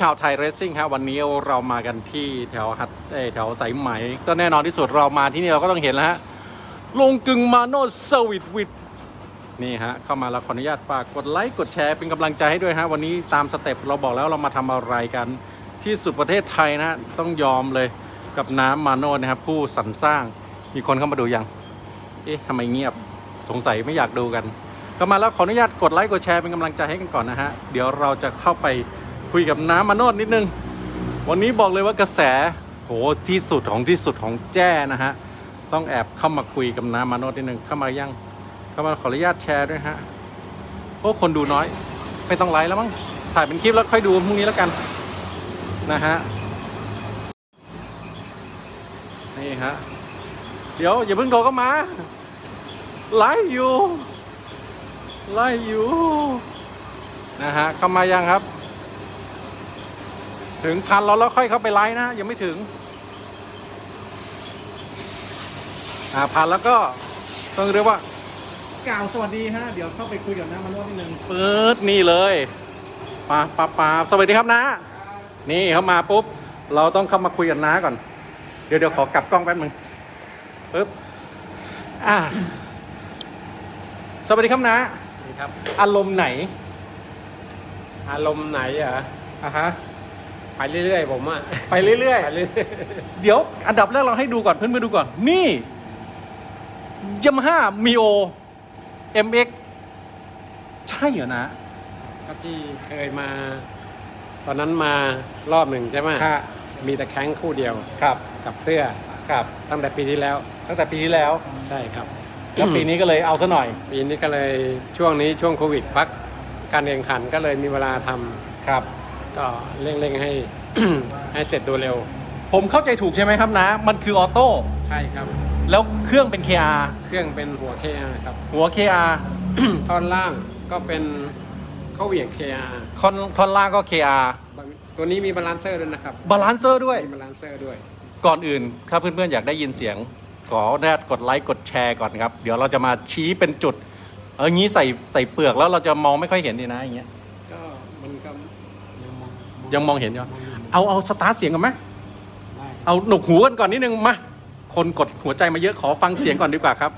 ชาวไทยเรซซิ่งฮะวันนี้เรามากันที่แถวฮัตแถวสายไหม ก็แน่นอนที่สุดเรามาที่นี่เราก็ต้องเห็นแล้วฮะลงกึงมาโนเซอร์วิสวิดนี่ฮะเข้ามาแล้วขออนุญาตฝากกดไลค์กดแชร์เป็นกำลังใจให้ด้วยฮะวันนี้ตามสเต็ปเราบอกแล้วเรามาทำอะไรกันที่สุดประเทศไทยนะฮะต้องยอมเลยกับน้ำมาโนนะครับผู้สรรสร้างมีคนเข้ามาดูยังเอ๊ะทำไมเงียบสงสัยไม่อยากดูกันก็มาแล้วขออนุญาตกดไลค์กดแชร์เป็นกำลังใจให้กันก่อนนะฮะเดี๋ยวเราจะเข้าไป คุยกับน้ำมาโนดนิดนึง วันนี้บอกเลยว่ากระแสโหที่สุดของที่สุดของแจ้นะฮะ ต้องแอบเข้ามาคุยกับน้ำมาโนดนิดนึง เข้ามายัง เข้ามาขออนุญาตแชร์ด้วยฮะเพราะคนดูน้อย ไม่ต้องไลค์แล้วมั้ง ถ่ายเป็นคลิปแล้วค่อยดูพรุ่งนี้แล้วกันนะฮะ นี่ฮะ เดี๋ยวอย่าเพิ่งโทรเข้ามา ไลฟ์อยู่ ไลฟ์อยู่นะฮะเข้ามายังครับ ถึงพันเราแล้วค่อยเข้าไปไลฟ์นะยังไม่ถึง อ่าพันแล้วก็ต้องเรียกว่ากล่าวสวัสดีฮะเดี๋ยวเข้าไปคุยกับน้ามันวดนิดนึงเปิดนี่เลยปาปาปาสวัสดีครับนะนี่เข้ามาปุ๊บ เราต้องเข้ามาคุยกับน้าก่อน เดี๋ยวเดี๋ยวขอกลับกล้องแป๊บนึงปึ๊บอ่าสวัสดีครับนะนี่ครับ อารมณ์ไหน อารมณ์ไหนอะอะฮะ ไปเรื่อยๆผมอะไปเรื่อยไปเรื่อยๆเดี๋ยวอันดับแรกเราให้ดูก่อนเพื่อนๆดูก่อน นี่ยามาฮ่ามีโอ MX ใช่เหรอนะๆก็ที่เคยมา ตอนนั้นมารอบหนึ่งใช่ไหมฮะมีแต่แข้งคู่เดียวครับกับเสื้อครับ ตั้งแต่ปีที่แล้วตั้งแต่ปีที่แล้ว ใช่ครับ แล้วปีนี้ก็เลยเอาซะหน่อยปีนี้ก็เลยช่วงนี้ช่วงโควิดพักการแข่งขันก็เลยมีเวลาทำครับ ก็เร่งๆให้ ให้เสร็จโดยเร็ว ผมเข้าใจถูกใช่ไหมครับนะ มันคือออโต้ใช่ครับ แล้วเครื่องเป็น KR เครื่องเป็นหัว KR ครับ หัว KR ท่อนล่างก็เป็นเข้าเหวี่ยง KR คอนคอนล่างก็ KR ตัวนี้มีบาลานเซอร์ด้วยนะครับบาลานเซอร์ด้วย มีบาลานเซอร์ด้วย ก่อนอื่น ถ้าเพื่อนๆอยากได้ยินเสียง ขอแนดกดไลค์กดแชร์ก่อนครับ เดี๋ยวเราจะมาชี้เป็นจุด เอองี้ใส่ใส่เปลือกแล้วเราจะมองไม่ค่อยเห็นดีนะอย่างเงี้ย ก็มันก็ ยังมองยังมองเห็นอยู่มองอยู่เอาเอาสตาร์ทเสียงกันไหมได้เอาหนวกหูกันก่อนนิดนึงมาคนกดหัวใจมาเยอะขอฟังเสียงก่อนดีกว่าครับ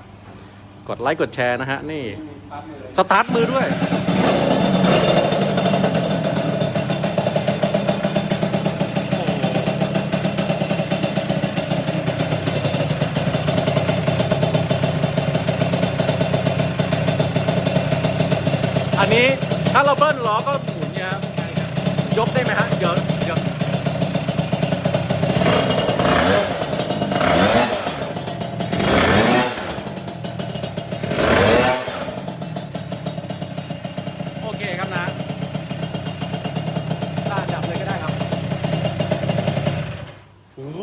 กดไลค์กดแชร์นะฮะนี่ไม่มีปั๊บเลยสตาร์ทมือด้วยอันนี้ถ้าเราเบิ้ลล้อก็ กได้ไหมฮะเดี๋ยวเดี๋ยวโอเคครับนะตาจับเลยก็ได้ครับโอ้โห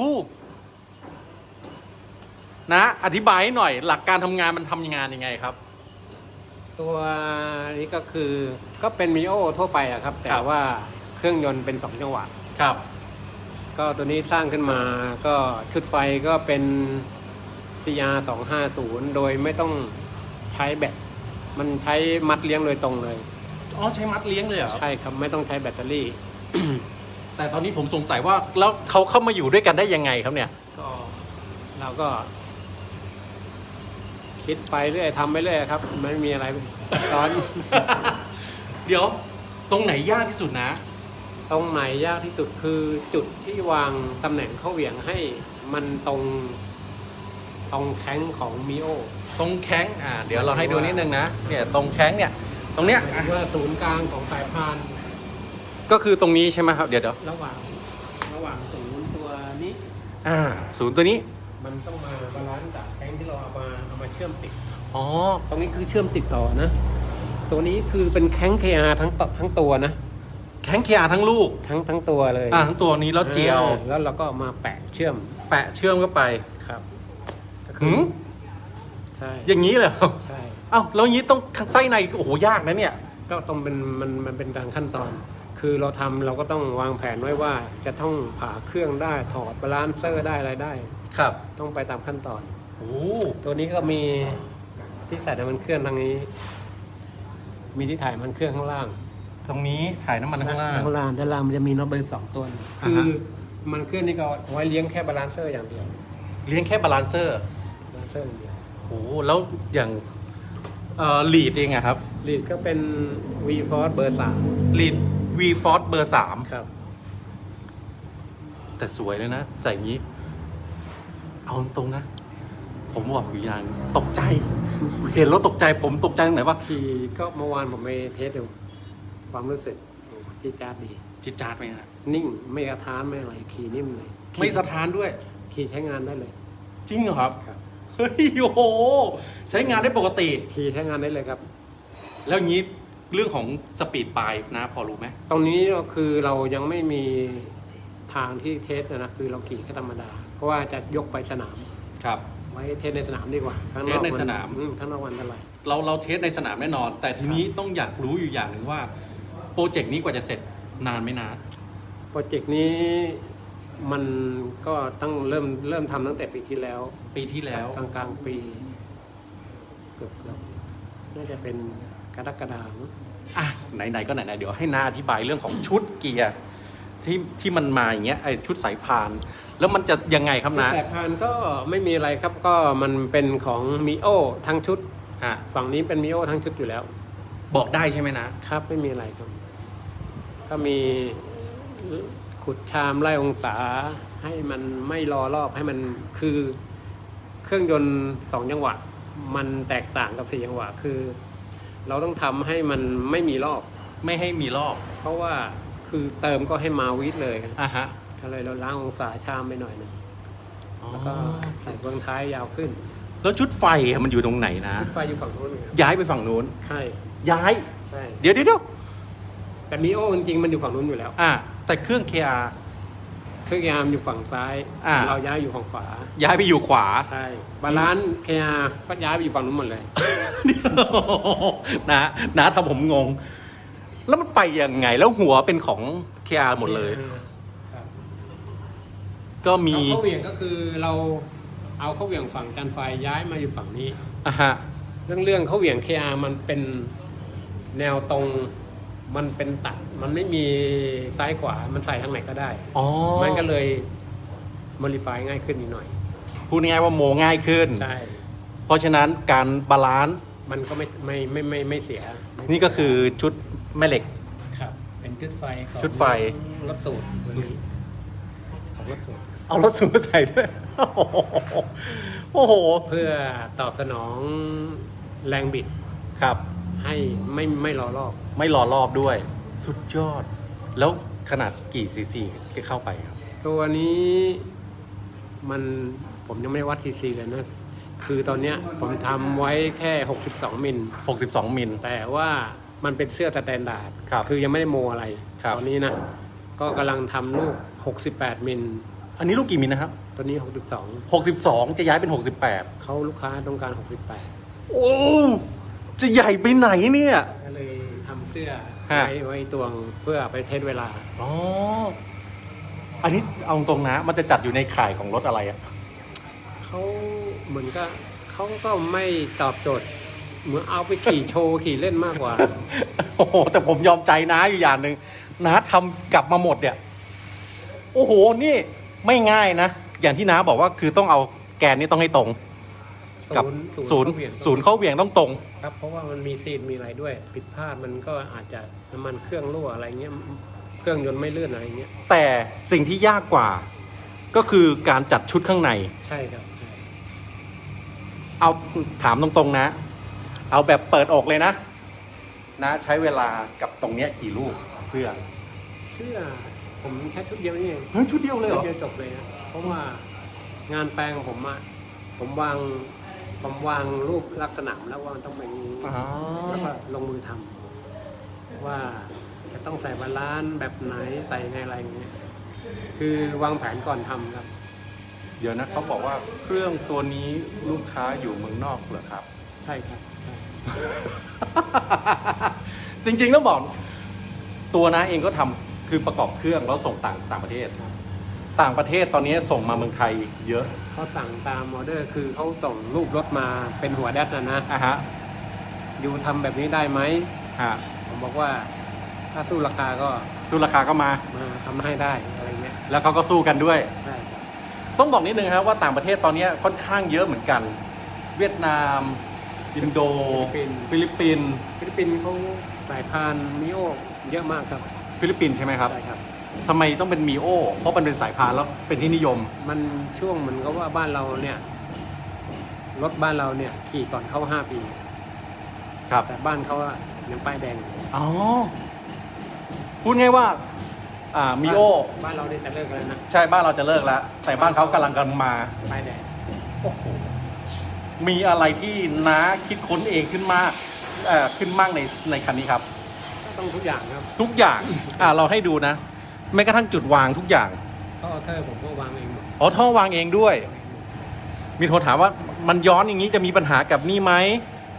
นะ อธิบายให้หน่อยหลักการทำงานมันทำงานยังไงครับ ตัวนี้ก็คือก็เป็นมิโอทั่วไปอะครับ แต่ว่า เครื่องยนต์เป็นสองจังหวะ ครับ ก็ตัวนี้สร้างขึ้นมาก็ชุดไฟก็เป็น CR 250โดยไม่ต้องใช้แบตมันใช้มัดเลี้ยงโดยตรงเลย อ๋อใช้มัดเลี้ยงเลยเหรอ ใช่ครับ ไม่ต้องใช้แบตเตอรี่ แต่ตอนนี้ผมสงสัยว่าแล้วเขาเข้ามาอยู่ด้วยกันได้ยังไงครับเนี่ย ก็เราก็ คิดไปเรื่อยทำไปเรื่อยครับ ไม่มีอะไรตอน เดี๋ยว ตรงไหนยากที่สุดนะ ตรงไหนยากที่สุดคือจุดที่วางตำแหน่งเข้าเหวี่ยงให้มันตรงตรงแข้งของมิโอ ตรงแข้งอ่าเดี๋ยวเราให้ดูนิดนึงนะเนี่ยตรงแข้งเนี่ยตรงเนี้ยหมายถึงว่าศูนย์กลางของสายพานก็คือตรงนี้ใช่ไหมครับเดี๋ยวเดี๋ยวระหว่างระหว่างศูนย์ตัวนี้ อ่าศูนย์ตัวนี้มันต้องมาบาลานซ์จากแข้งที่เราเอามาเอามาเชื่อมติด อ๋อตรงนี้คือเชื่อมติดต่อนะ ตัวนี้คือเป็นแข้ง KR ทั้งตทั้งตัวนะ แข้งเคียร์ทั้งลูกทั้งทั้งตัวเลยอ่าทั้งตัวนี้แล้วเจียว อ่าแล้วเราก็เอามาแปะเชื่อมแปะเชื่อมเข้าไปครับก็คืหือมใช่อย่างนี้เลยเหรอใช่เอ้าแล้วอย่างนี้ต้องไส้ในโอ้โหยากนะเนี่ย ก็ต้องเป็นมันมันเป็นการขั้นตอน คือเราทำเราก็ต้องวางแผนไว้ว่า จะต้องผ่าเครื่องได้ถอดบาลานเซอร์ได้อะไรได้ ครับต้องไปตามขั้นตอน โอ้ตัวนี้ก็มีที่ใส่น้ำมันเครื่องทางนี้ มีที่ถ่ายน้ำมันเครื่องข้างล่าง ตรงนี้ถ่ายน้ำมันข้างล่าง ข้างล่างด้านล่างมันจะมีน็อตเบอร์สองตัวอ่าคืฮะ อมันเคลื่อนนี่ก็เอาไว้เลี้ยงแค่บาลานเซอร์อย่างเดียวเลี้ยงแค่บาลานเซอร์บาลานเซอร์อย่างเดียวโอ้โหแล้วอย่างเอ่อลีดเองอะครับลีดก็เป็น V Force เบอร์สามลีด V Force เบอร์สามครับ แต่สวยเลยนะใส่อย่างนี้ เอาตรงๆนะ ผมบอกอยู่อย่างตกใจ เห็นแล้วตกใจผมตกใจตรงไหนวะขี่ก็เมื่อวานผมไปเทสดู ความรู้สึกโอ้ที่จ้าดดี จิตจาดไหมฮะนิ่งไม่กระท้านไม่อะไรขี่นิ่มเลยไม่สะท้านด้วย ขี่ใช้งานได้เลย จริงเหรอครับ ครับ เฮ้ยโอ้โห ใช้งานได้ปกติ ขี่ใช้งานได้เลยครับ แล้วอย่างนี้เรื่องของสปีดปลายนะ พอรู้ไหมตรงนี้ก็คือเรายังไม่มีทางที่เทสนะนะคือเราขี่แค่ธรรมดา เพราะว่าจะยกไปสนาม ครับ ไว้เทสในสนามดีกว่าข้างนอกเทสในสนาม อืข้างนอกวันเท่าไหร่เราเราเทสในสนามแน่นอน แต่ทีนี้ต้องอยากรู้อยู่อย่างหนึ่งว่า โปรเจกต์นี้กว่าจะเสร็จนานไหมนะ โปรเจกต์นี้มันก็ต้องเริ่มเริ่มทำตั้งแต่ปีที่แล้วปีที่แล้ว กลางกลางๆปีเกือบเกือบน่าจะเป็นกรกฎาคมอะไหนๆก็ไหนๆเดี๋ยวให้นาอธิบายเรื่องของชุดเกียร์ที่ที่มันมาอย่างเงี้ยไอชุดสายพาน แล้วมันจะยังไงครับนะสายพานก็ไม่มีอะไรครับก็มันเป็นของมิโอทั้งชุด ฮะ ฝั่งนี้เป็นมิโอทั้งชุดอยู่แล้ว บอกได้ใช่ไหมนะ ครับไม่มีอะไรครับ ก็มีขุดชามไล่องศาให้มันไม่รอรอบให้มันคือเครื่องยนต์สองจังหวะ มันแตกต่างกับสี่จังหวะคือ เราต้องทำให้มันไม่มีรอบ ไม่ให้มีรอบเพราะว่าคือเติมก็ให้มาวิทเลยอะฮะก็เลยเราล้างองศาชามไปหน่อยหนึงอ๋อแล้วก็ใส่เบื้องท้ายยาวขึ้นแล้วชุดไฟอะมันอยู่ตรงไหนนะ ไฟอยู่ฝั่งโน้นครับย้ายไปฝั่งนู้น ใช่ ย้าย ใช่ เดี๋ยวเดี๋ยวเดี๋ยวแต่มิโอจริงๆมันอยู่ฝั่งนู้นอยู่แล้ว อะแต่เครื่อง KR เครื่องยามอยู่ฝั่งซ้าย อ่า เราย้ายอยู่ฝั่งฝาย้ายไปอยู่ขวา ใช่ บาลานซ์เคอาก็ย้ายไปอยู่ฝั่งนู้นหมดเลย นะนะทำผมงง แล้วมันไปยังไง แล้วหัวเป็นของ KR หมดเลย ครับก็มีเอาเข้าเหวี่ยงก็คือเราเอาเข้าเหวี่ยงฝั่งการไฟย้ายมาอยู่ฝั่งนี้ อะฮะ เรื่องเรื่องเข้าเหวี่ยง KR มันเป็น แนวตรงมันเป็นตัด มันไม่มีซ้ายขวา มันใส่ทางไหนก็ได้ อ๋อมันก็เลยม o ดิฟายง่ายขึ้นนิดหน่อย พูดง่ายๆว่าโมง่ายขึ้น ใช่ เพราะฉะนั้นการบาลานซ์มันก็ไม่ไม่ไม่ไม่ไม่เสียไม่นี่ก็คือชุดแม่เหล็ก ครับ เป็นชุดไฟของชุดไฟ รถสูตรตัวนี้ของรถสูตรเอารถสูงมาใส่ด้วย โอ้โห เพื่อตอบสนองแรงบิด ครับ ให้ไม่ไม่รอรอบ ไม่รอรอบด้วย สุดยอด แล้วขนาดกี่ซีซีที่เข้าไปครับ ตัวนี้มันผมยังไม่วัดซีซีเลยนะ คือตอนเนี้ยผมทำไว้แค่ 62 มิล 62 มิล แต่ว่ามันเป็นเสื้อสแตนดาร์ดครับคือยังไม่ได้โมอะไร ครับ ตอนนี้นะ ก็กำลังทำลูก 68 มิล อันนี้ลูกกี่มิลนะครับ ตัวนี้ 62จะย้ายเป็น 68 62เขาลูกค้าต้องการ 68 โอ้ จะใหญ่ไปไหนเนี่ย ก็เลยทำเสื้อฮะ ไว้ไว้ตวงเพื่อไปเทสเวลา อ๋อ อันนี้เอาตรงนะ มันจะจัดอยู่ในข่ายของรถอะไรอะเขาเหมือนก็เขาก็ไม่ตอบโจทย์ เหมือนเอาไปขี่โชว์ขี่เล่นมากกว่า โอ้โห แต่ผมยอมใจนะอยู่อย่างหนึ่งนะทำกลับมาหมดเนี่ย โอ้โห นี่ไม่ง่ายนะ อย่างที่น้าบอกว่าคือต้องเอาแกนนี่ต้องให้ตรง กับศูนย์ศูนย์เข้าเหวี่ยงต้องตรง ครับ เพราะว่ามันมีซีนมีอะไรด้วย ผิดพลาดมันก็อาจจะน้ำมันเครื่องรั่วอะไรเงี้ยเครื่องยนต์ไม่เลื่อนอะไรเงี้ยแต่สิ่งที่ยากกว่า ก็คือการจัดชุดข้างใน ใช่ครับใช่เอาถามตรงๆนะ เอาแบบเปิดอกเลยนะ นะใช้เวลากับตรงเนี้ยกี่ลูกเสื้อ เสื้อผมแค่ชุดเดียวนี่เองเฮ้ยชุดเดียวเลยเหรอ ชุดเดียวจบเลยนะเพราะว่างานแปลงของผมอะผมวาง ผมวางรูปลักษณะแล้วว่ามันต้องเป็นอย่างนี้อ๋อ แล้วก็ลงมือทำว่าจะต้องใส่บาลานซ์แบบไหนใส่ไงอะไรอย่างเงี้ยคือวางแผนก่อนทำครับ เดี๋ยวนะเขาบอกว่าเครื่องตัวนี้ลูกค้าอยู่เมืองนอกเหรอครับ ใช่ครับใช่จริงๆต้องบอก ตัวน้าเองก็ทำคือประกอบเครื่องแล้วส่งต่างต่างประเทศ ต่างประเทศตอนนี้ส่งมาเมืองไทยเยอะเขาสั่งตามออเดอร์ คือเขาส่งรูปรถมาเป็นหัวแดดนะนะอะฮะอยู่ทำแบบนี้ได้ไหม ฮะผมบอกว่า ถ้าสู้ราคาก็สู้ราคาก็มา มาทำให้ได้อะไรเงี้ยแล้วเขาก็สู้กันด้วย ใช่ครับต้องบอกนิดนึงครับว่าต่างประเทศตอนนี้ค่อนข้างเยอะเหมือนกัน เวียดนาม อินโด ฟิลิปปินส์ฟิลิปปินส์เขาสายพานมิโอเยอะมากครับฟิลิปปินส์ใช่ไหมครับ ใช่ครับ ทำไมต้องเป็นมีโอ เพราะมันเป็นสายพานแล้วเป็นที่นิยม มันช่วงเหมือนกับว่าบ้านเราเนี่ยรถบ้านเราเนี่ยขี่ก่อนเข้าห้าปี ครับ แต่บ้านเขาอะยังป้ายแดงอยู่อ๋อ พูดง่ายว่า อ่า มีโอ บ้านเราเนี่ยจะเลิกแล้วนะใช่บ้านเราจะเลิกแล้ว แต่บ้านเขากำลังกำลังมา ป้ายแดงโอ้โห มีอะไรที่น้าคิดค้นเองขึ้นมากเอ่อขึ้นมากในในคันนี้ครับก็ต้องทุกอย่างครับ ทุกอย่าง อ่าเราให้ดูนะ แม้กระทั่งจุดวางทุกอย่างก็เทอร์ผมก็วางเองหมดอ๋อท่อวางเองด้วย มีโทรถามว่ามันย้อนอย่างนี้จะมีปัญหากับนี่ไหม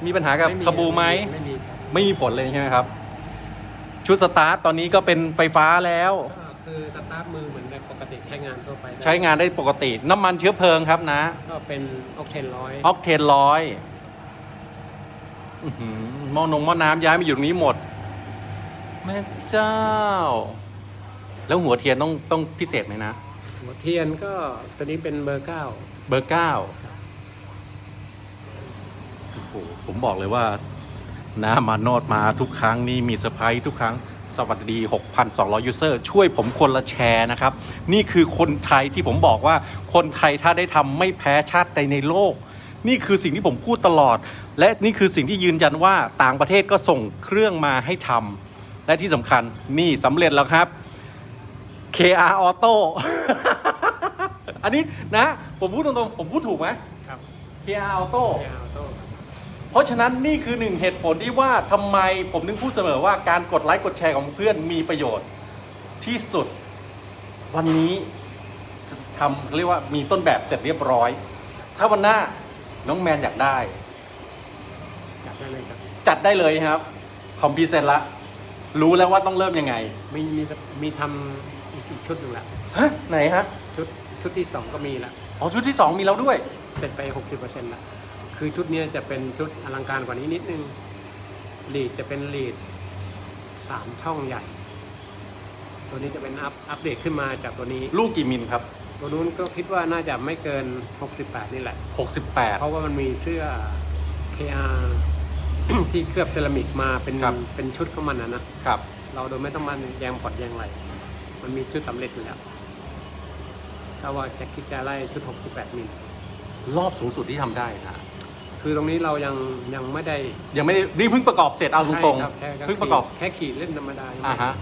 มีปัญหากับคาบูไหมไม่มีครับไม่มีผลเลยใช่ไหมครับ ชุดสตาร์ทตอนนี้ก็เป็นไฟฟ้าแล้ว ก็คือสตาร์ทมือเหมือนในปกติใช้งานทั่วไปได้ใช้งานได้ปกติน้ำมันเชื้อเพลิงครับนะ ก็เป็นออกเทนร้อยออกเทนร้อยหม้อนงหม้อน้ำย้ายมาอยู่ตรงนี้หมด แม่เจ้า แล้วหัวเทียนต้องต้องพิเศษไหมนะ หัวเทียนก็ตัวนี้เป็นเบอร์เก้าเบอร์เก้าโอ้โหผมบอกเลยว่านะมาโนดมาทุกครั้งนี่มีเซอร์ไพรส์ทุกครั้งสวัสดี 6,200 ยูเซอร์ ช่วยผมคนละแชร์นะครับ นี่คือคนไทยที่ผมบอกว่าคนไทยถ้าได้ทำไม่แพ้ชาติใดในโลก นี่คือสิ่งที่ผมพูดตลอด และนี่คือสิ่งที่ยืนยันว่าต่างประเทศก็ส่งเครื่องมาให้ทำและที่สำคัญนี่สำเร็จแล้วครับ KR Auto อันนี้นะ ผมพูดตรงๆ ผมพูดถูกไหมครับ KR Auto เทียร์ออโต้ครับเพราะฉะนั้นนี่คือหนึ่งเหตุผลที่ว่าทำไมผมนึงพูดเสมอว่าการกดไลค์กดแชร์ของเพื่อนมีประโยชน์ที่สุด วันนี้ทำเรียกว่ามีต้นแบบเสร็จเรียบร้อย ถ้าวันหน้าน้องแมนอยากได้จัดได้เลยครับ จัดได้เลยครับ คอมพิวเซนละ รู้แล้วว่าต้องเริ่มยังไง มีมีมีทำอีกอีก ชุดหนึ่งละฮะไหนฮะชุดชุดที่สองก็มีละอ๋อชุดที่สองมีแล้วด้วย เสร็จไปหกสิบเปอร์เซ็นต์ละคือชุดเนี้ยจะเป็นชุดอลังการกว่านี้นิดนึงลีดจะเป็นลีดสามช่องใหญ่ ตัวนี้จะเป็นอัพอัปเดตขึ้นมาจากตัวนี้ ลูกกี่มิลครับ ตัวนู้นก็คิดว่าน่าจะไม่เกิน 68 นี่แหละ68เพราะว่ามันมีเสื้อ KR ที่เคลือบเซรามิกมาเป็นครับ เป็นชุดของมันนะนะครับ เราโดยไม่ต้องมันแยงพอดแยงไหล มันมีชุดสำเร็จอยู่แล้ว ถ้าว่าจะคิดจะไล่ชุด 68 มิล รอบสูงสุดที่ทำได้นะคือตรงนี้เรายังยังไม่ได้ยังไม่ได้นี่เพิ่งประกอบเสร็จเอาตรงใช่คบแค่ๆเพิ่งประกอบ แค่ขี่เล่นธรรมดายังไม่ อ่าฮะ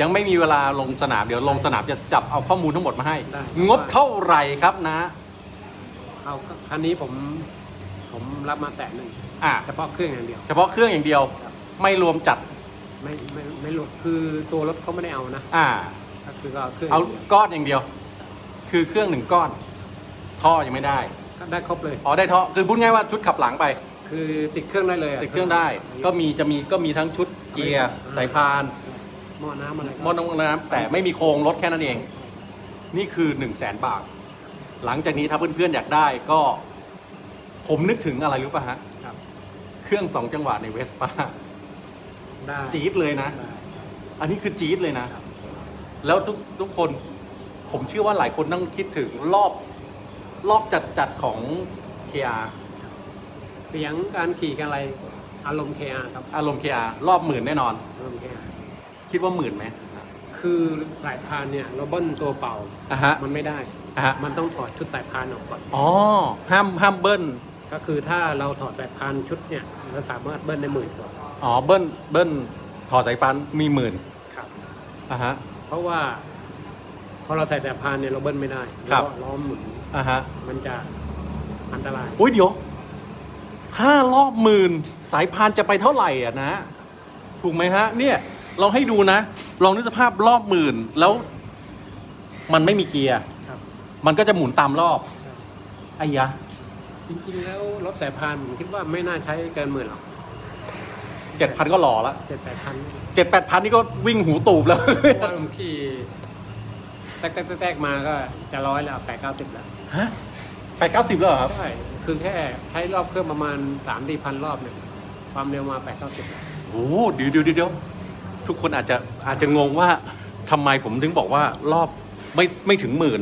ยังไม่มีเวลาลงสนาม เดี๋ยวลงสนามจะจับเอาข้อมูลทั้งหมดมาให้ ได้ งบเท่าไหร่ครับนะ เอาคันนี้ผมผมรับมาแต่หนึ่งอะเฉพาะเครื่องอย่างเดียว เฉพาะเครื่องอย่างเดียว ครับ ไม่รวมจัด ไม่ไม่ไม่หลุดคือตัวรถเขาไม่ได้เอานะ อ่า ก็คือก็เอาเครื่องเอาย่งดียวก้อนอย่างเดียว คือเครื่องหนึ่งก้อน ท่อยังไม่ได้ก็ได้ครบเลย อ๋อได้ท่อคือพูดง่ายว่าชุดขับหลังไป คือติดเครื่องได้เลยะติดเครื่องได้ ก็มีจะมีก็มีทั้งชุดเกียร์สายพานหม้อน้ำอะไรก็หมอน้ำน้ำแต่ไม่มีโครงรถแค่นั้นเอง นี่คือ1นึ่งแสนบาท หลังจากนี้ถ้าเพื่อนๆอยากได้ก็ ผมนึกถึงอะไรรู้ป่ะฮะ ครับเครื่องสองจังหวะในเวสป้าได้จี๊ดเลยนะ ได้อันนี้คือจี๊ดเลยนะ แล้วทุกทุกคนผมเชื่อว่าหลายคนต้องคิดถึงรอบรอบจัดจัดๆของ KR เสียงการขี่กันอะไร อารมณ์ KR ครับ อารมณ์ KR รอบหมื่นแน่นอน อารมณ์ KR คิดว่าหมื่นไหมคือสายพานเนี่ยเราเบิ้ลตัวเป่าอะฮะมันไม่ได้อะฮะมันต้องถอดชุดสายพานออกก่อน อ๋อห้ามห้ามเบิ้ลก็คือถ้าเราถอดสายพานชุดเนี่ยเราสามารถเบิ้ลได้หมื่นกว่าอ๋อเบิ้ลเบิ้ลถอดสายฟันมีหมื่นครับอะฮะ เพราะว่า พอเราใส่สายพานเนี่ยเราเบิ้ลไม่ได้ครับ ล้อล้อหมุนอะฮะมันจะอันตราย อุ้ยเดี๋ยว ถ้ารอบหมื่นสายพานจะไปเท่าไหร่อะนะ ถูกไหมฮะ เนี่ย เราให้ดูนะ ลองนึกสภาพรอบหมื่นแล้ว มันไม่มีเกียร์ ครับ มันก็จะหมุนตามรอบใช่ไอ้ยะ จริงๆแล้วรถสายพานผมคิดว่าไม่น่าใช้เกินหมื่นหรอก เจ็ดพันก็หล่อละเจ็ดแปดพันเจ็ดแปดพันนี่ก็วิ่งหูตูบแล้ว เพราะว่าผมขี่แตกๆแตกๆมาก็จะร้อยแล้วแปดเก้าสิบแล้ว ฮะแปดเก้าสิบแล้วเหรอครับ ใช่ คือแค่ใช้รอบเครื่องประมาณสามสี่พันรอบเนี่ย ความเร็วมาแปดเก้าสิบโอ้โหเดี๋ยวเดี๋ยวเดี๋ยวทุกคนอาจจะอาจจะงงว่าทำไมผมถึงบอกว่ารอบไม่ไม่ถึงหมื่น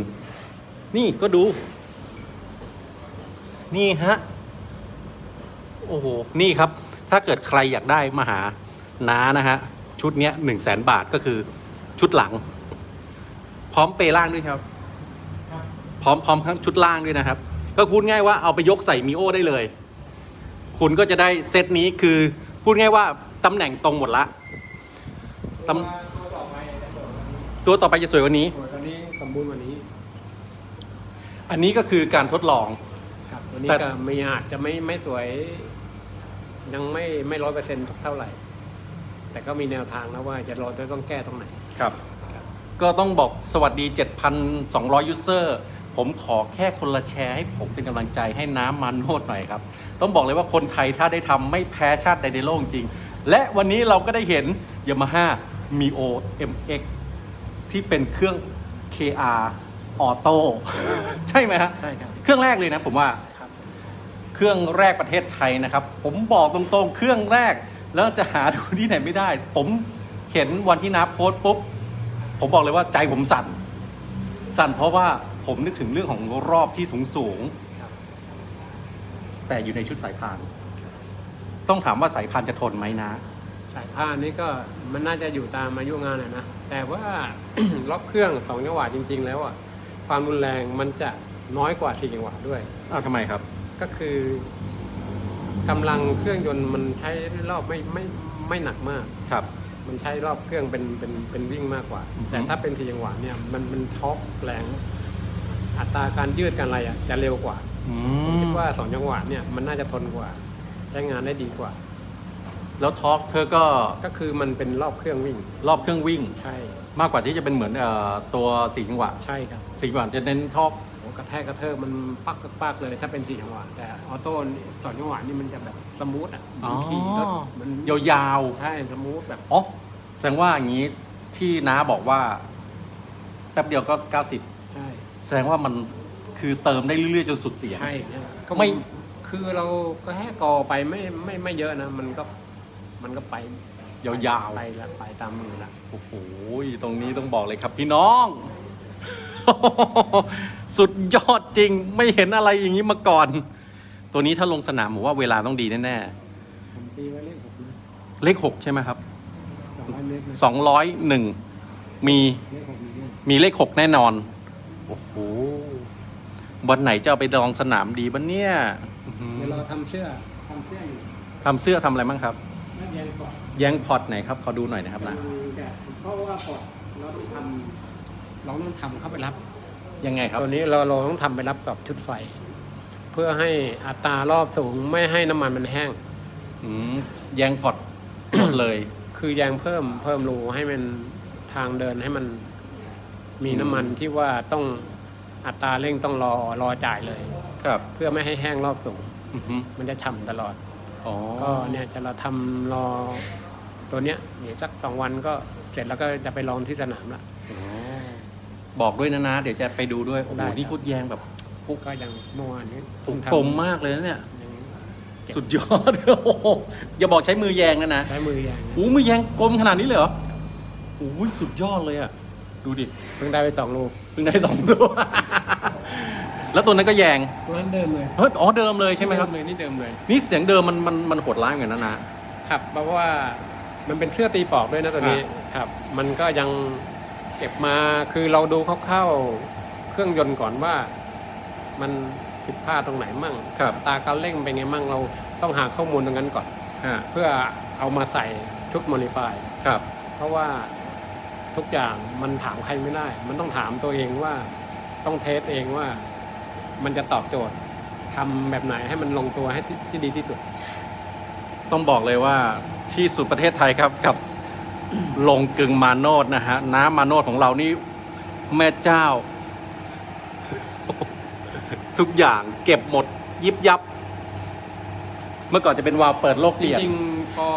นี่ก็ดู นี่ฮะ โอ้โห นี่ครับ ถ้าเกิดใครอยากได้มาหาน้านะฮะ ชุดเนี้ยหนึ่งแสนบาทก็คือชุดหลัง พร้อมเปรล่างด้วยครับ พร้อมพร้อมทั้งชุดล่างด้วยนะครับ ก็พูดง่ายว่าเอาไปยกใส่มีโอได้เลย คุณก็จะได้เซตนี้คือพูดง่ายว่าตำแหน่งตรงหมดละตำตัวต่อไปจะสวยกว่านี้ตัวต่อไปจะสวยกว่านี้สวยกว่านี้สมบูรณ์กว่านี้ อันนี้ก็คือการทดลองครับตัวนี้แต่ก็ไม่อาจจะไม่ไม่สวย ยังไม่ไม่ร้อยเปอร์เซ็นต์เท่าไหร่ แต่ก็มีแนวทางแล้วว่าจะเราจะต้องแก้ตรงไหน ครับ ก็ต้องบอกสวัสดี 7,200 ยูเซอร์ ผมขอแค่คนละแชร์ให้ผมเป็นกำลังใจให้น้ำมันโนดหน่อยครับ ต้องบอกเลยว่าคนไทยถ้าได้ทำไม่แพ้ชาติใดในโลกจริง และวันนี้เราก็ได้เห็น Yamaha Mio MX ที่เป็นเครื่อง KR Auto ใช่ไหมฮะใช่ครับ เครื่องแรกเลยนะผมว่าครับ เครื่องแรกประเทศไทยนะครับ ผมบอกตรงๆ เครื่องแรก แล้วจะหาดูที่ไหนไม่ได้ ผมเห็นวันที่นับโพสต์ปุ๊บ ผมบอกเลยว่าใจผมสั่น สั่นเพราะว่าผมนึกถึงเรื่องของรอบที่สูงสูงๆครับแต่อยู่ในชุดสายพาน ต้องถามว่าสายพานจะทนไหมนะ สายพานนี่ก็มันน่าจะอยู่ตามอายุงานนะนะ แต่ว่า ล็อกเครื่องสองจังหวะจริง ๆ แล้วอะความรุนแรงมันจะน้อยกว่าสี่จังหวะด้วยอ้าวทำไมครับ ก็คือกำลังเครื่องยนต์มันใช้รอบไม่ไม่ไม่หนักมาก ครับ มันใช้รอบเครื่องเป็นเป็นเป็นวิ่งมากกว่า อือฮึ แต่ถ้าเป็นสี่จังหวะเนี่ยมันมันท็อปแรงอัตราการยืดการอะไรอะจะเร็วกว่าอืผมมคิดว่าสองจังหวะเนี่ยมันน่าจะทนกว่าใช้งานได้ดีกว่า แล้วทอร์กเธอก็ก็คือมันเป็นรอบเครื่องวิ่ง รอบเครื่องวิ่ง ใช่มากกว่าที่จะเป็นเหมือนเอ่อตัวสี่จังหวะใช่ครับ สี่จังหวะจะเน้นทอร์กโอ้ กระแทกกระเทิบมันปักปักเลยถ้าเป็นสี่จังหวะแต่ออโต้นี่สองจังหวะนี่มันจะแบบสมูทอะเหมือนขี่รถมันยาวใช่สมูทแบบๆอ๋อแสดงว่าอย่างนี้ที่น้าบอกว่าแป๊บเดียวก็ 90 ใช่แสดงว่ามันคือเติมได้เรื่อยๆจนสุดเสียง ใช่เนี่ยก็ไม่ คือเราก็แค่กอไปไม่ไม่ไม่เยอะนะมันก็มันก็ไปยาวไปละไปตามมือละ ๆโอ้โหตรงนี้ต้องบอกเลยครับพี่น้อง สุดยอดจริง ไม่เห็นอะไรอย่างนี้มาก่อน ตัวนี้ถ้าลงสนามผมว่าเวลาต้องดีแน่ผมตีไว้เลขหกนะๆ เลข6ใช่ไหมครับสองร้อยเมตรนะ201มี เลขหกมีเลขมีเลข6แน่นอน โอ้โห วันไหนจะเอาไปลองสนามดีบ้านเนี่ยอื้อหือเดี๋ยวเราทำเสื้อทำเสื้ออยู่ทำเสื้อทำอะไรบ้างครับนั่นยังก่อนแยงพอร์ตไหนครับ ขอดูหน่อยนะครับนะแต่เพราะว่าก่อนเราต้องทำ เราต้องทำเข้าไปรับยังไงครับตัวนี้เราเราต้องทำไปรับกับชุดไฟ เพื่อให้อัตรารอบสูงไม่ให้น้ำมันมันแห้งอืมแยงพอร์ตหมดเลย คือแยงเพิ่มเพิ่มรูให้มันทางเดินให้มันมีอืมน้ำมันที่ว่าต้องอัตราเร่งต้องรอรอจ่ายเลย ครับ เพื่อไม่ให้แห้งรอบสูงอือฮึมันจะฉ่ำตลอดอ๋อก็เนี่ยจะเราทำรอตัวเนี้ยเดี๋ยวสักสองวันก็เสร็จแล้วก็จะไปลองที่สนามละอ๋อ บอกด้วยนะนะ เดี๋ยวจะไปดูด้วย โอ้โห ได้ครับ นี่พูดแยงแบบก็ยังเมื่อวานนี้ถูกเพิ่งทำกลมมากเลยนะเนี่ย ยังสุดยอด โอ้โหอย่าบอกใช้มือแยงนะนะใช้มือแยงนะโอ้มือแยงกลมขนาดนี้เลยเหรอโอ้ยสุดยอดเลยอะดูดิ เพิ่งได้ไปสองรูเพิ่งได้สองตัว แล้วตัวนั้นก็แยง ร้านเดิมเลยเฮ้ย อ๋อ เดิมเลยใช่ไหมครับ เดิเลยนี่เดิมเลย นี่เสียงเดิมมันมันมันโหดร้ายเหมือนกันนะนะ ครับเพราะว่ามันเป็นเครื่องตีปอกด้วยนะตัวนี้ครับ มันก็ยัง เก็บมาคือเราดูคร่าวๆเครื่องยนต์ก่อนว่า มันผิดพลาดตรงไหนมั่งครับตาการเร่งเป็นไงมั่งเราต้องหาข้อมูลตรงนั้นก่อน ฮะเพื่อเอามาใส่ชุดโมดิฟายครับเพราะว่าทุกอย่างมันถามใครไม่ได้ มันต้องถามตัวเองว่าต้องเทสเองว่า มันจะตอบโจทย์ทำแบบไหนให้มันลงตัวให้ที่ที่ดีที่สุด ต้องบอกเลยว่าที่สุดประเทศไทยครับกับ ลงกึงมาโนดนะฮะ น้ำมาโนดของเรานี่แม่เจ้า ทุกอย่างเก็บหมดยิบยับ เมื่อก่อนจะเป็นวาล์วเปิดโลกจเปลี่ยนริงๆพอ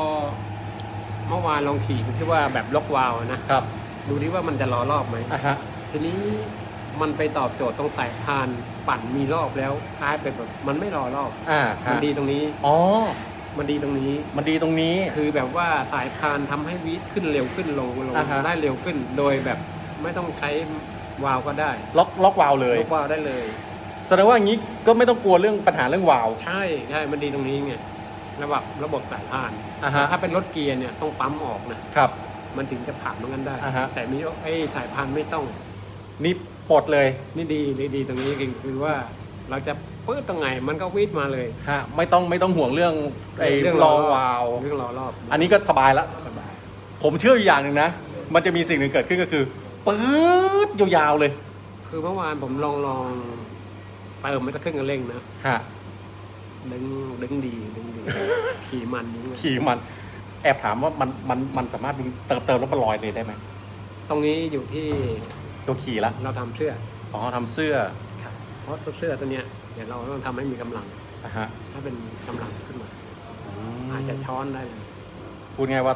เมื่อวานลองขี่ดูที่ว่าแบบล็อกวาล์วนะครับดูที่ว่ามันจะรอรอบไหมอะฮะ ทีนี้มันไปตอบโจทย์ตรงสายพานปั่นมีรอบแล้วกลายเป็นแบบมันไม่รอรอบอ่ามันฮะดีตรงนี้ อ๋อ มันดีตรงนี้มันดีตรงนี้ คือแบบว่าสายพานทำให้วิทขึ้นเร็วขึ้นลงลงอ่าฮะ ได้เร็วขึ้นโดยแบบไม่ต้องใช้วาล์วก็ได้ล็อกล็อกวาล์วเลยยกวาล์วได้เลย แสดงว่าอย่างนี้ก็ไม่ต้องกลัวเรื่องปัญหาเรื่องวาล์วใช่ใช่มันดีตรงนี้ไงระบบระบบสายพาน อ่าฮะถ้าเป็นรถเกียร์เนี่ยต้องปั๊มออกนะครับ มันถึงจะผ่านมันกันได้ อ่าฮะ แต่มีไอ้สายพานไม่ต้อง นี่ปลดเลย นี่ดีดีดีตรงนี้จริงคือว่าเราจะปื้ดตรงไหนมันก็วิดมาเลยฮะไม่ต้องไม่ต้องห่วงเรื่องไอ้เรื่องรรออวาล์วเรื่องรอรอบอันนี้ก็สบายแล้วสบายผมเชื่ออยู่อย่างหนึ่งนะ มันจะมีสิ่งหนึ่งเกิดขึ้นก็คือปื๊ดยาวๆเลย คือเมื่อวานผมลองลองเติมไม่ต้องขึ้นกันเร่งนะฮะดึงดึงดีดึงดี ขี่มันอย่างเงี้ยขี่มัน แอบถามว่ามันมันมันสามารถเติมเติมแล้วมันลอยเลยได้ไหมตรงนี้อยู่ที่ตัวขี่ละเราทำเสื้ออ๋อทำเสื้อเพราะตัวเสื้อตัวเนี้ย เดี๋ยวเราต้องทำให้มีกำลังนะฮะถ้าเป็นกำลังขึ้นมา อืมอาจจะช้อนได้เลย พูดง่ายว่า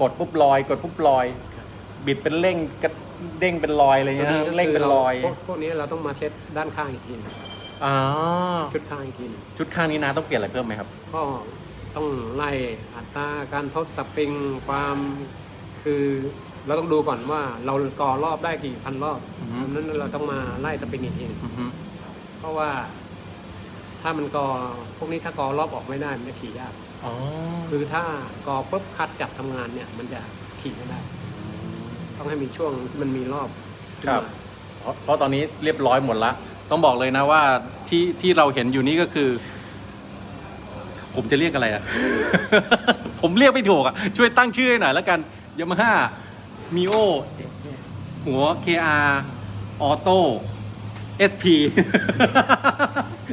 กดปุ๊บลอย กดปุ๊บลอย ครับ บิดเป็นเร่งกระเด้งเป็นลอยอะไรเงี้ยตัวก็เร่งเป็นลอยพวกพวกนี้เราต้องมาเซตด้านข้างอีกทีหนึ่งอ๋อชุดข้างอีกทีหนึงชุดข้างนี้นะต้องเปลี่ยนอะไรเพิ่มไหมครับ ก็ต้องไล่อัตราการทดสปริงความคือเราต้องดูก่อนว่าเราก่อรอบได้กี่พันรอบอือฮึ ดังนั้นเราต้องมาไล่สปริงอีกทีหนึ่งอือฮึเพราะว่า ถ้ามันกอพวกนี้ถ้ากอรอบออกไม่ได้มันจะขี่ยากอ๋อคือถ้ากอปุ๊บคัดจับทำงานเนี่ยมันจะขี่ไม่ได้ ต้องให้มีช่วงที่มันมีรอบขึ้นครับมา เพราะเพราะตอนนี้เรียบร้อยหมดละ ต้องบอกเลยนะว่าที่ที่เราเห็นอยู่นี้ก็คือ ผมจะเรียกอะไรอะ ผมเรียกไม่ถูกอะช่วยตั้งชื่อให้หน่อยแล้วกันยามาฮ่ามีโอหัว KR ออโต้ SP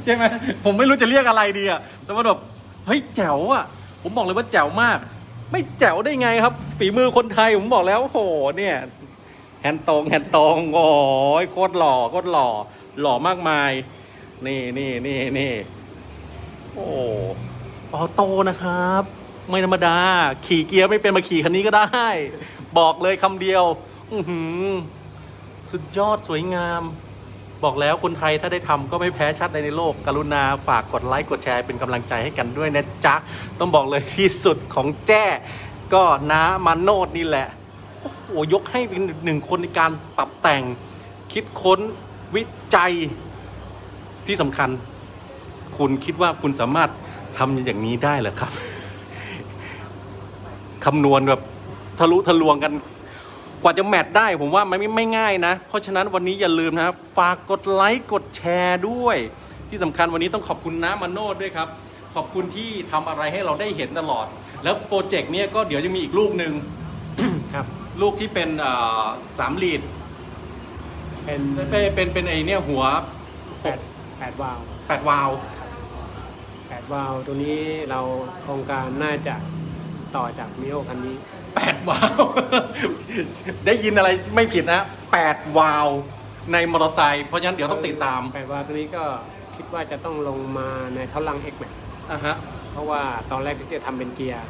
ใช่ไหมผมไม่รู้จะเรียกอะไรดีอะแต่ว่าแบบเฮ้ยแจ๋วอะผมบอกเลยว่าแจ๋วมาก ไม่แจ๋วได้ไงครับ ฝีมือคนไทยผมบอกแล้วโหเนี่ยแฮนด์ตรงแฮนด์ตรงโอ้ยโคตรหล่อโคตรหล่อ หล่อมากมาย นี่นี่นี่นี่โอ้ออโต้นะครับ ไม่ธรรมดา ขี่เกียร์ไม่เป็นมาขี่คันนี้ก็ได้ บอกเลยคำเดียว อือหือสุดยอดสวยงาม บอกแล้วคนไทยถ้าได้ทำก็ไม่แพ้ชาติใดในโลก กรุณาฝากกดไลค์กดแชร์เป็นกำลังใจให้กันด้วยนะจ๊ะ ต้องบอกเลยที่สุดของแจ้ก็น้ามาโนดนี่แหละ โอ้ยกให้เป็นหนึ่งคนในการปรับแต่ง คิดค้นวิจัยที่สำคัญ คุณคิดว่าคุณสามารถทำอย่างนี้ได้เหรอครับคำนวณแบบทะลุทะลวงกัน ว่าจะแมทได้ผมว่ามันไม่ไม่ง่ายนะ เพราะฉะนั้นวันนี้อย่าลืมนะครับฝากกดไลค์กดแชร์ด้วย ที่สำคัญวันนี้ต้องขอบคุณน้ามาโนดด้วยครับ ขอบคุณที่ทำอะไรให้เราได้เห็นตลอด แล้วโปรเจกต์เนี้ยก็เดี๋ยวจะมีอีกลูกหนึ่งครับลูกที่เป็นเอ่อสามลีดเป็นเป็นเป็นเป็นไอเนี่ยหัวแปดแปดวาล์วแปดวาล์วแปดวาล์วตัวนี้เราโครงการน่าจะต่อจากมิโอคันนี้ แปดวาล์ว ได้ยินอะไรไม่ผิดนะแปดวาล์วในมอเตอร์ไซค์เพราะฉะนั้นเดี๋ยวต้องติดตามแปดวาล์วตัวนี้ก็คิดว่าจะต้องลงมาในท่อลัง X Max อะฮะเพราะว่าตอนแรกที่จะทำเป็นเกียร์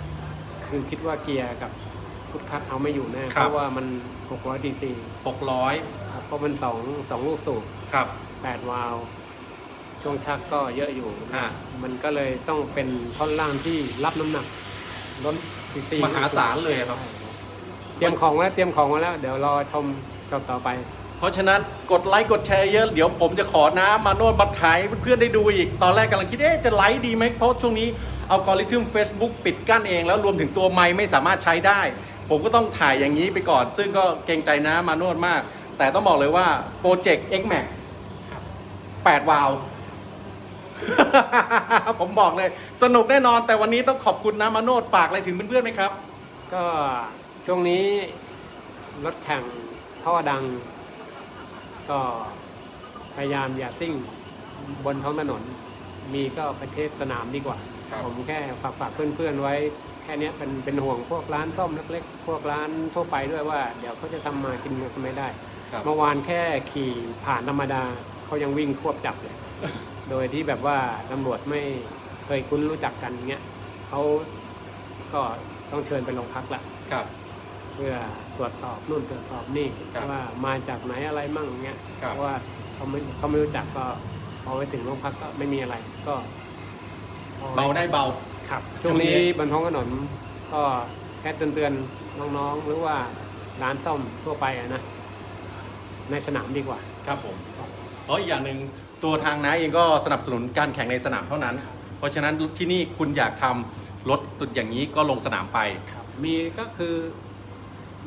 คือคิดว่าเกียร์กับฟุตคัทเอาไม่อยู่แน่ครับเพราะว่ามัน 600 cc หกร้อยครับเพราะมันสองสองลูกสูบครับ 8วาล์วช่วงชักก็เยอะอยู่ อ่า มันก็เลยต้องเป็นท่อนล่างที่รับน้ำหนักล้น ซีซีมหาศาลเลยครับ เตรียมของไว้เตรียมของไว้แล้ว เดี๋ยวรอชมจบต่อไป เพราะฉะนั้นกดไลค์กดแชร์เยอะ เดี๋ยวผมจะขอน้ำมาโนดบัตรไทยเพื่อนๆได้ดูอีก ตอนแรกกำลังคิดเอ๊ะจะไลค์ดีไหมเพราะช่วงนี้เอากริทึม Facebook ปิดกั้นเองแล้วรวมถึงตัวไม้ไม่สามารถใช้ได้ ผมก็ต้องถ่ายอย่างนี้ไปก่อน ซึ่งก็เกรงใจน้ามาโนดมาก แต่ต้องบอกเลยว่าโปรเจกต์ X Max 8วาล์ว ผมบอกเลย สนุกแน่นอนแต่วันนี้ต้องขอบคุณน้ามาโนดฝากอะไรถึงเพื่อนๆไหมครับ ก็ช่วงนี้รถแข่งท่อดัง ก็พยายามอย่าซิ่งบนท้องถนน มีก็ไปเทสสนามดีกว่า ครับ ผมแค่ฝากฝากเพื่อนๆไว้ แค่เนี้ยเป็นเป็นห่วงพวกร้านซ่อมเล็กๆ พวกร้านทั่วไปด้วยว่า เดี๋ยวเขาจะทำมากินกันไม่ได้ ครับ เมื่อวานแค่ขี่ผ่านธรรมดาเขายังวิ่งควบจับเลย โดยที่แบบว่าตำรวจไม่เคยคุ้นรู้จักกันเงี้ยเขาก็ต้องเชิญไปโรงพักละครับ เพื่อตรวจสอบนู่นตรวจสอบนี่ครับว่ามาจากไหนอะไรมั่งเงี้ยครับ เพราะว่าเขาไม่เขาไม่รู้จักก็พอไปถึงโรงพักก็ไม่มีอะไรก็เบาได้เบาคครับช่ช่ววงงนี้นี้ บนท้องถนนก็แค่เตือนๆน้องๆ หรือว่าร้านซ่อมทั่วไปอะนะในสนามดีกว่า ครับผมเพราะอีกอย่างหนึ่ง ตัวทางน้าเองก็สนับสนุนการแข่งในสนามเท่านั้น เพราะฉะนั้นที่นี่คุณอยากทำรถสุดอย่างนี้ก็ลงสนามไปมีก็คือ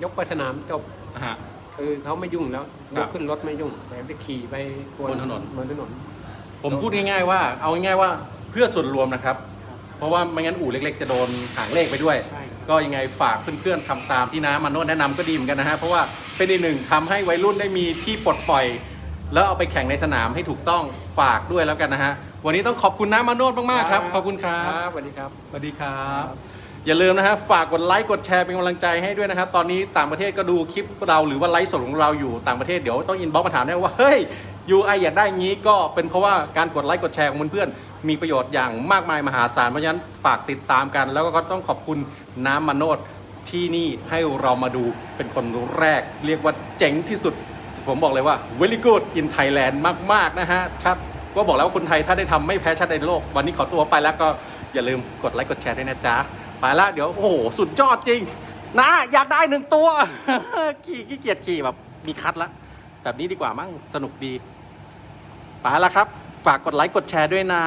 ยกไปสนามจบ นะฮะ คือเขาไม่ยุ่งแล้วครัยบกขึ้นรถไม่ยุ่งแต่ไปขี่ไปกวบนถนน บนถนน ผมพูดง่ายๆว่าเอาง่ายๆว่าเพื่อส่วนรวมนะครับ เพราะว่าไม่งั้นอู่เล็กๆ จะโดนหางเลขไปด้วย ใช่ครับ ก็ยังไงฝากเพื่อนๆทำตามที่น้ามาโนดแนะนำก็ดีเหมือนกันนะฮะ เพราะว่าเป็นอีกหนึ่งทำให้วัยรุ่นได้มีที่ปลดปล่อย แล้วเอาไปแข่งในสนามให้ถูกต้องฝากด้วยแล้วกันนะฮะ วันนี้ต้องขอบคุณน้ามาโนดมากๆครับ ขอบคุณครับสวัสดีครับ สวัสดีครับ อย่าลืมนะฮะฝากกดไลค์กดแชร์เป็นกำลังใจให้ด้วยนะครับ ตอนนี้ต่างประเทศก็ดูคลิปเราหรือว่าไลฟ์สดของเราอยู่ต่างประเทศเดี๋ยวต้องอินบ็อกมาถามได้ว่าเฮ้ยยูไออยากได้งี้ก็เป็นเพราะว่าการกดไลค์กดแชร์ของเพื่อนๆมีประโยชน์อย่างมากมายมหาศาลเพราะฉะนั้นฝากติดตามกัน แล้วก็ต้องขอบคุณน้ำมาโนดที่นี่ให้เรามาดูเป็นคนแรก เรียกว่าเจ๋งที่สุด ผมบอกเลยว่า very good in Thailand มาก ๆ นะฮะชัดก็บอกแล้วว่าคนไทยถ้าได้ทำไม่แพ้ชาติใดในโลก วันนี้ขอตัวไปแล้วก็อย่าลืมกดไลค์กดแชร์ด้วยนะจ๊ะ ไปละเดี๋ยวโอ้โห สุดยอดจริง นะ อยากได้หนึ่งตัว ขี่ขี้เกียจขี่แบบมีคัดละ แบบนี้ดีกว่ามั้งสนุกดี ไปละครับ ฝากกดไลค์กดแชร์ด้วยนะ